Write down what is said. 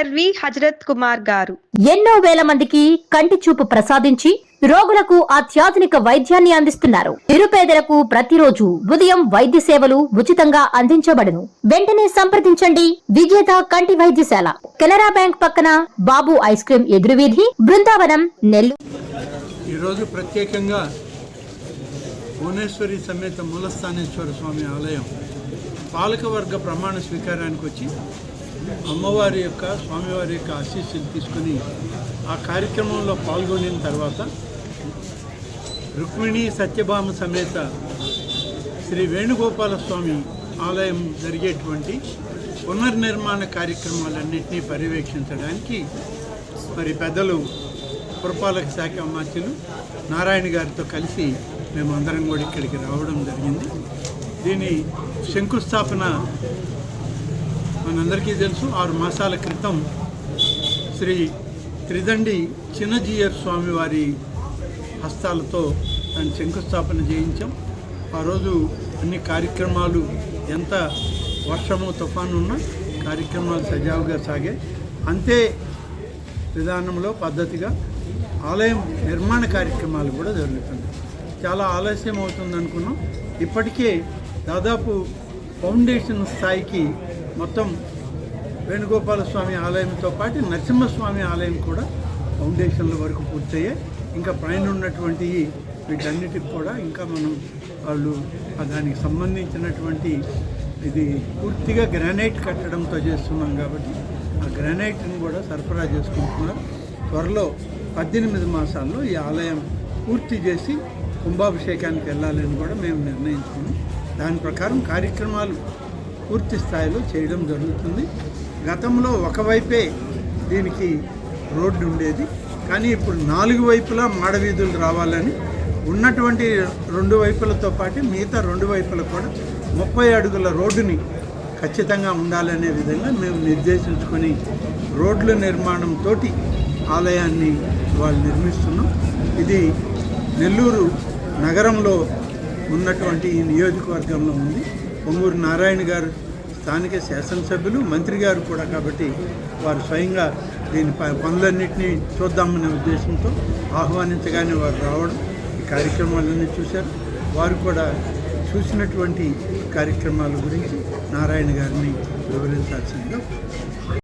LV Hazrat Kumar గారు. ఎన్నో వేల మందికి కంటి చూపు ప్రసాదించి రోగులకు అత్యాధునిక వైద్యాన్ని అందిస్తున్నారు. నిరుపేదలకు ప్రతిరోజు ఉదయం వైద్య సేవలు ఉచితంగా అందించబడును. వెంటనే సంప్రదించండి. విజేత కంటి వైద్యశాల. కెనరా బ్యాంక్ పక్కన బాబు ఐస్ క్రీం ఎదురువీధి బృందావనం నెల్లూరు. ఈరోజు ప్రత్యేకంగా భువనేశ్వరి సమేత మూలస్థానేశ్వర స్వామి ఆలయం పాలకవర్గ ప్రమాణ స్వీకారానికి వచ్చి అమ్మవారి యొక్క స్వామివారి యొక్క ఆశీస్సులు తీసుకుని ఆ కార్యక్రమంలో పాల్గొనిన తర్వాత రుక్మిణి సత్యభామ సమేత శ్రీ వేణుగోపాల స్వామి ఆలయం జరిగేటువంటి పునర్నిర్మాణ కార్యక్రమాలన్నింటినీ పర్యవేక్షించడానికి మరి పెద్దలు పురపాలక శాఖ మంత్రులు నారాయణ గారితో కలిసి మేము అందరం కూడా ఇక్కడికి రావడం జరిగింది. దీని శంకుస్థాపన మనందరికీ తెలుసు ఆరు మాసాల క్రితం శ్రీ త్రిదండి చిన్నజీయర్ స్వామి వారి హస్తాలతో దాన్ని శంకుస్థాపన చేయించాం. ఆ రోజు అన్ని కార్యక్రమాలు ఎంత వర్షము తుఫాను ఉన్నా కార్యక్రమాలు సజావుగా సాగాయి. అంతే విధానంలో పద్ధతిగా ఆలయం నిర్మాణ కార్యక్రమాలు కూడా జరుగుతుంది చాలా ఆలస్యం అవుతుంది అనుకున్నాం ఇప్పటికే దాదాపు ఫౌండేషన్ స్థాయికి మొత్తం వేణుగోపాల స్వామి ఆలయంతో పాటు నరసింహస్వామి ఆలయం కూడా ఫౌండేషన్ల వరకు పూర్తయ్యాయి. ఇంకా పైన ఉన్నటువంటి వీటన్నిటికి కూడా ఇంకా మనం వాళ్ళు దానికి సంబంధించినటువంటి ఇది పూర్తిగా గ్రానైట్ కట్టడంతో చేస్తున్నాం కాబట్టి ఆ గ్రానైట్ని కూడా సరఫరా చేసుకుంటున్నారు. త్వరలో పద్దెనిమిది మాసాల్లో ఈ ఆలయం పూర్తి చేసి కుంభాభిషేకానికి వెళ్ళాలని కూడా మేము నిర్ణయించుకున్నాం. దాని ప్రకారం కార్యక్రమాలు పూర్తి స్థాయిలో చేయడం జరుగుతుంది. గతంలో ఒకవైపే దీనికి రోడ్డు ఉండేది. కానీ ఇప్పుడు నాలుగు వైపులా మాడవీధులు రావాలని ఉన్నటువంటి రెండు వైపులతో పాటు మిగతా రెండు వైపులకు కూడా ముప్పై అడుగుల రోడ్డుని ఖచ్చితంగా ఉండాలనే విధంగా మేము నిర్దేశించుకొని రోడ్ల నిర్మాణంతో ఆలయాన్ని వాళ్ళు నిర్మిస్తున్నాం. ఇది నెల్లూరు నగరంలో ఉన్నటువంటి ఈ నియోజకవర్గంలో ఉంది. పొంగూరు నారాయణ గారు స్థానిక శాసనసభ్యులు మంత్రి గారు కూడా కాబట్టి వారు స్వయంగా దీని పనులన్నింటినీ చూద్దామనే ఉద్దేశంతో ఆహ్వానించగానే వారు రావడం ఈ కార్యక్రమాలన్నీ చూశారు. వారు కూడా చూసినటువంటి కార్యక్రమాల గురించి నారాయణ గారిని వివరించాల్సిందిగా